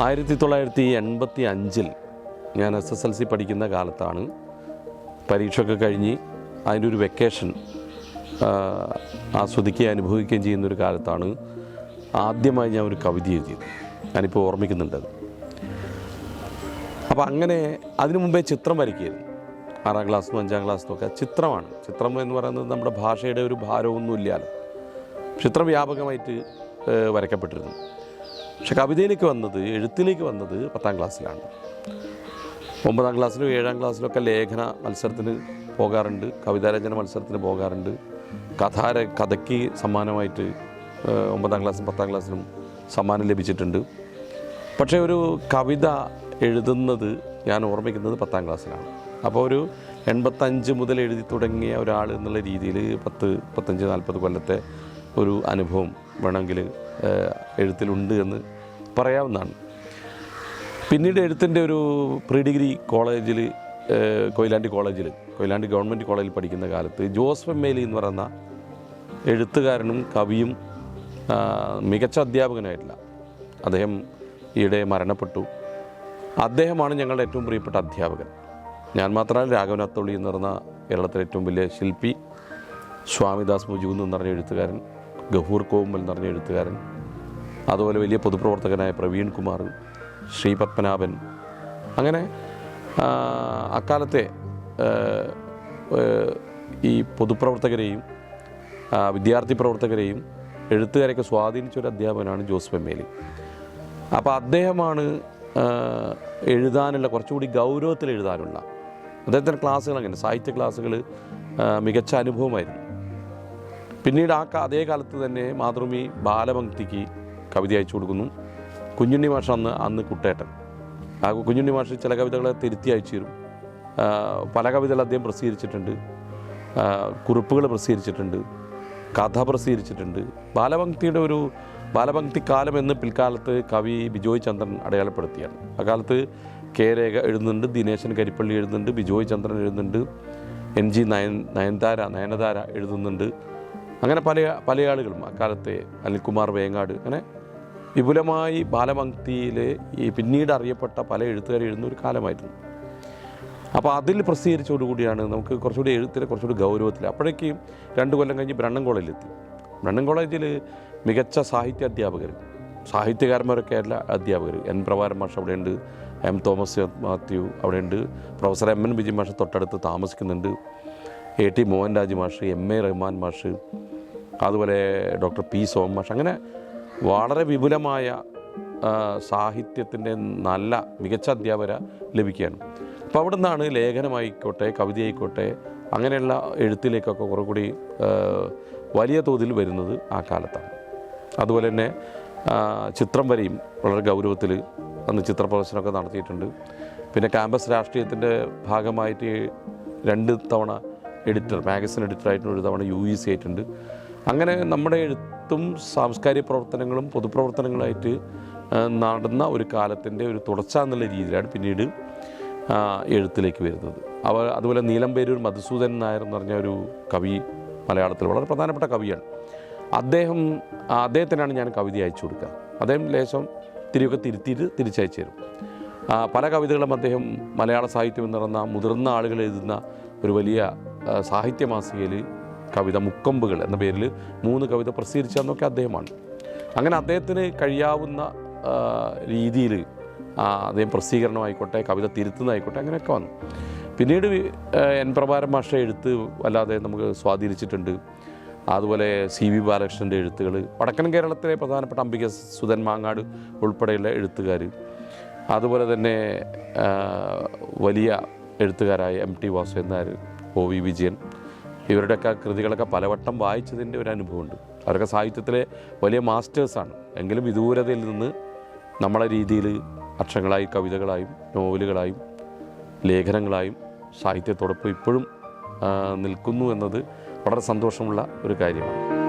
ആയിരത്തി തൊള്ളായിരത്തി എൺപത്തി അഞ്ചിൽ ഞാൻ എസ് എസ് എൽ സി പഠിക്കുന്ന കാലത്താണ് പരീക്ഷയൊക്കെ കഴിഞ്ഞ് അതിന്റെ ഒരു വെക്കേഷൻ ആസ്വദിക്കുകയും അനുഭവിക്കുകയും ചെയ്യുന്നൊരു കാലത്താണ് ആദ്യമായി ഞാൻ ഒരു കവിത എഴുതിയത്. ഞാനിപ്പോൾ ഓർമ്മിക്കുന്നുണ്ട് അപ്പോൾ അങ്ങനെ അതിനു മുമ്പേ ചിത്രം വരയ്ക്കുകയായിരുന്നു ആറാം ക്ലാസ്സിലും അഞ്ചാം ക്ലാസ്സിലും ഒക്കെ ചിത്രമാണ്. ചിത്രം എന്ന് പറയുന്നത് നമ്മുടെ ഭാഷയുടെ ഒരു ഭാരമൊന്നുമില്ലാലോ ചിത്രം വ്യാപകമായിട്ട് വരയ്ക്കപ്പെട്ടിരുന്നു. പക്ഷെ കവിതയിലേക്ക് വന്നത് എഴുത്തിലേക്ക് വന്നത് പത്താം ക്ലാസ്സിലാണ്. ഒമ്പതാം ക്ലാസ്സിലും ഏഴാം ക്ലാസ്സിലും ഒക്കെ ലേഖന മത്സരത്തിന് പോകാറുണ്ട് കവിതാരചന മത്സരത്തിന് പോകാറുണ്ട്. കഥാര കഥയ്ക്ക് സമ്മാനമായിട്ട് ഒമ്പതാം ക്ലാസ്സിലും പത്താം ക്ലാസ്സിലും സമ്മാനം ലഭിച്ചിട്ടുണ്ട്. പക്ഷേ ഒരു കവിത എഴുതുന്നത് ഞാൻ ഓർമ്മിക്കുന്നത് പത്താം ക്ലാസ്സിലാണ്. അപ്പോൾ ഒരു എൺപത്തഞ്ച് മുതൽ എഴുതി തുടങ്ങിയ ഒരാൾ എന്നുള്ള രീതിയിൽ പത്ത് പത്തഞ്ച് നാൽപ്പത് കൊല്ലത്തെ ഒരു അനുഭവം വേണമെങ്കിൽ എഴുത്തിലുണ്ട് എന്ന് പറയാവുന്നതാണ്. പിന്നീട് എഴുത്തിന്റെ ഒരു പ്രീ ഡിഗ്രി കോളേജിൽ കൊയിലാണ്ടി കോളേജിൽ കൊയിലാണ്ടി ഗവൺമെന്റ് കോളേജിൽ പഠിക്കുന്ന കാലത്ത് ജോസഫ് മേലി എന്ന് പറയുന്ന എഴുത്തുകാരനും കവിയും മികച്ച അധ്യാപകനായിട്ടില്ല അദ്ദേഹം ഈയിടെ മരണപ്പെട്ടു. അദ്ദേഹമാണ് ഞങ്ങളുടെ ഏറ്റവും പ്രിയപ്പെട്ട അധ്യാപകൻ. ഞാൻ മാത്രമല്ല രാഘവൻ അത്തോളി എന്ന് പറഞ്ഞ കേരളത്തിലെ ഏറ്റവും വലിയ ശില്പി സ്വാമിദാസ് മുജു എന്ന് പറഞ്ഞ എഴുത്തുകാരൻ ഗഹൂർ കോവുമ്പൽ എന്ന് പറഞ്ഞ എഴുത്തുകാരൻ അതുപോലെ വലിയ പൊതുപ്രവർത്തകനായ പ്രവീൺ കുമാർ ശ്രീ പത്മനാഭൻ. അങ്ങനെ അക്കാലത്തെ ഈ പൊതുപ്രവർത്തകരെയും വിദ്യാർത്ഥി പ്രവർത്തകരെയും എഴുത്തുകാരെയൊക്കെ സ്വാധീനിച്ച ഒരു അധ്യാപകനാണ് ജോസ് പെമ്മേലി അപ്പോൾ അദ്ദേഹമാണ് എഴുതാനുള്ള കുറച്ചുകൂടി ഗൗരവത്തിൽ എഴുതാനുള്ള. അദ്ദേഹത്തിന്റെ ക്ലാസ്സുകൾ അങ്ങനെ സാഹിത്യ ക്ലാസ്സുകൾ മികച്ച അനുഭവമായിരുന്നു. പിന്നീട് ആ അതേ കാലത്ത് തന്നെ മാതൃഭൂമി ബാലപംക്തിക്ക് കവിത അയച്ചു കൊടുക്കുന്നു. കുഞ്ഞുണ്ണി മാഷ അന്ന് അന്ന് കുട്ടേട്ടൻ. ആ കുഞ്ഞുണ്ണി മാഷ് ചില കവിതകളെ തിരുത്തി അയച്ചു തരും. പല കവിതകൾ അദ്ദേഹം പ്രസിദ്ധീകരിച്ചിട്ടുണ്ട്. കുറിപ്പുകൾ പ്രസിദ്ധീകരിച്ചിട്ടുണ്ട്. കഥ പ്രസിദ്ധീകരിച്ചിട്ടുണ്ട്. ബാലപംക്തിയുടെ ഒരു ബാലപംക്തി കാലം എന്ന് പിൽക്കാലത്ത് കവി ബിജോയ് ചന്ദ്രൻ അടയാളപ്പെടുത്തിയാണ്. അക്കാലത്ത് കെ രേഖ എഴുതുന്നുണ്ട് ദിനേശൻ കരിപ്പള്ളി എഴുതുന്നുണ്ട് ബിജോയ് ചന്ദ്രൻ എഴുതുന്നുണ്ട് എൻ ജി നയൻ നയൻതാര നയനതാര എഴുതുന്നുണ്ട്. അങ്ങനെ പല പല ആളുകളും അക്കാലത്തെ അനിൽകുമാർ വേങ്ങാട് അങ്ങനെ വിപുലമായി ബാലപംക്തിയിലെ ഈ പിന്നീട് അറിയപ്പെട്ട പല എഴുത്തുകാർ എഴുതുന്ന ഒരു കാലമായിരുന്നു. അപ്പോൾ അതിൽ പ്രസിദ്ധീകരിച്ചോടുകൂടിയാണ് നമുക്ക് കുറച്ചുകൂടി എഴുത്തിൽ കുറച്ചുകൂടി ഗൗരവത്തിൽ അപ്പോഴേക്കും രണ്ട് കൊല്ലം കഴിഞ്ഞ് ബ്രണ്ണൻ കോളേജിലെത്തി. ബ്രണ്ണൻ കോളേജിൽ മികച്ച സാഹിത്യ അധ്യാപകർ സാഹിത്യകാരന്മാരൊക്കെ അല്ല അധ്യാപകർ എൻ പ്രഭാരം മാഷ് അവിടെയുണ്ട് എം തോമസ് മാത്യു അവിടെയുണ്ട് പ്രൊഫസർ എം എൻ വിജയ് മാഷ് തൊട്ടടുത്ത് താമസിക്കുന്നുണ്ട് എ ടി മോഹൻരാജ് മാഷ് എം എ റഹ്മാൻ മാഷ് അതുപോലെ ഡോക്ടർ പി സോം മാഷ് അങ്ങനെ വളരെ വിപുലമായ സാഹിത്യത്തിന്റെ നല്ല മികച്ച അധ്യാപന ലഭിക്കുകയാണ്. അപ്പോൾ അവിടെ നിന്നാണ് ലേഖനമായിക്കോട്ടെ കവിതയായിക്കോട്ടെ അങ്ങനെയുള്ള എഴുത്തിലേക്കൊക്കെ കുറേ കൂടി വലിയ തോതിൽ വരുന്നത് ആ കാലത്താണ്. അതുപോലെ തന്നെ ചിത്രം വരെയും വളരെ ഗൗരവത്തിൽ അന്ന് ചിത്ര പ്രദർശനമൊക്കെ നടത്തിയിട്ടുണ്ട്. പിന്നെ ക്യാമ്പസ് രാഷ്ട്രീയത്തിന്റെ ഭാഗമായിട്ട് രണ്ട് തവണ എഡിറ്റർ മാഗസിൻ എഡിറ്ററായിട്ട് ഒരു തവണ യു ഇ സി ആയിട്ടുണ്ട്. അങ്ങനെ നമ്മുടെ എഴുത്തും സാംസ്കാരിക പ്രവർത്തനങ്ങളും പൊതുപ്രവർത്തനങ്ങളായിട്ട് നടന്ന ഒരു കാലത്തിന്റെ ഒരു തുടർച്ച എന്നുള്ള രീതിയിലാണ് പിന്നീട് എഴുത്തിലേക്ക് വരുന്നത്. അവ അതുപോലെ നീലംപേരൂർ മധുസൂദൻ നായർ എന്ന് പറഞ്ഞ ഒരു കവി മലയാളത്തിൽ വളരെ പ്രധാനപ്പെട്ട കവിയാണ്. അദ്ദേഹം അദ്ദേഹത്തിനാണ് ഞാൻ കവിത അയച്ചു കൊടുക്കുക. അദ്ദേഹം ലേശം തിരിയൊക്കെ തിരുത്തിയിട്ട് തിരിച്ചയച്ചു തരും. പല കവിതകളും അദ്ദേഹം മലയാള സാഹിത്യം എന്ന് പറയുന്ന മുതിർന്ന ആളുകൾ എഴുതുന്ന ഒരു വലിയ സാഹിത്യ മാസികയിൽ കവിത മുക്കമ്പുകൾ എന്ന പേരിൽ മൂന്ന് കവിത പ്രസിദ്ധീകരിച്ചതെന്നൊക്കെ അദ്ദേഹമാണ്. അങ്ങനെ അദ്ദേഹത്തിന് കഴിയാവുന്ന രീതിയിൽ അദ്ദേഹം പ്രസിദ്ധീകരണമായിക്കോട്ടെ കവിത തിരുത്തുന്നതായിക്കോട്ടെ അങ്ങനെയൊക്കെ വന്നു. പിന്നീട് എൻ പ്രഭാരം ഭാഷ എഴുത്ത് വല്ലാതെ നമുക്ക് സ്വാധീനിച്ചിട്ടുണ്ട്. അതുപോലെ സി വി ബാലകൃഷ്ണന്റെ എഴുത്തുകൾ വടക്കൻ കേരളത്തിലെ പ്രധാനപ്പെട്ട അംബിക സുധൻ മാങ്ങാട് ഉൾപ്പെടെയുള്ള എഴുത്തുകാർ. അതുപോലെ തന്നെ വലിയ എഴുത്തുകാരായ M T Vasudevan Nair O V Vijayan ഇവരുടെയൊക്കെ കൃതികളൊക്കെ പലവട്ടം വായിച്ചതിന്റെ ഒരു അനുഭവമുണ്ട്. അവരൊക്കെ സാഹിത്യത്തിലെ വലിയ മാസ്റ്റേഴ്സാണ്. എങ്കിലും വിദൂരതയിൽ നിന്ന് നമ്മളെ രീതിയിൽ അക്ഷരങ്ങളായും കവിതകളായും നോവലുകളായും ലേഖനങ്ങളായും സാഹിത്യത്തോടൊപ്പം ഇപ്പോഴും നിൽക്കുന്നു എന്നത് വളരെ സന്തോഷമുള്ള ഒരു കാര്യമാണ്.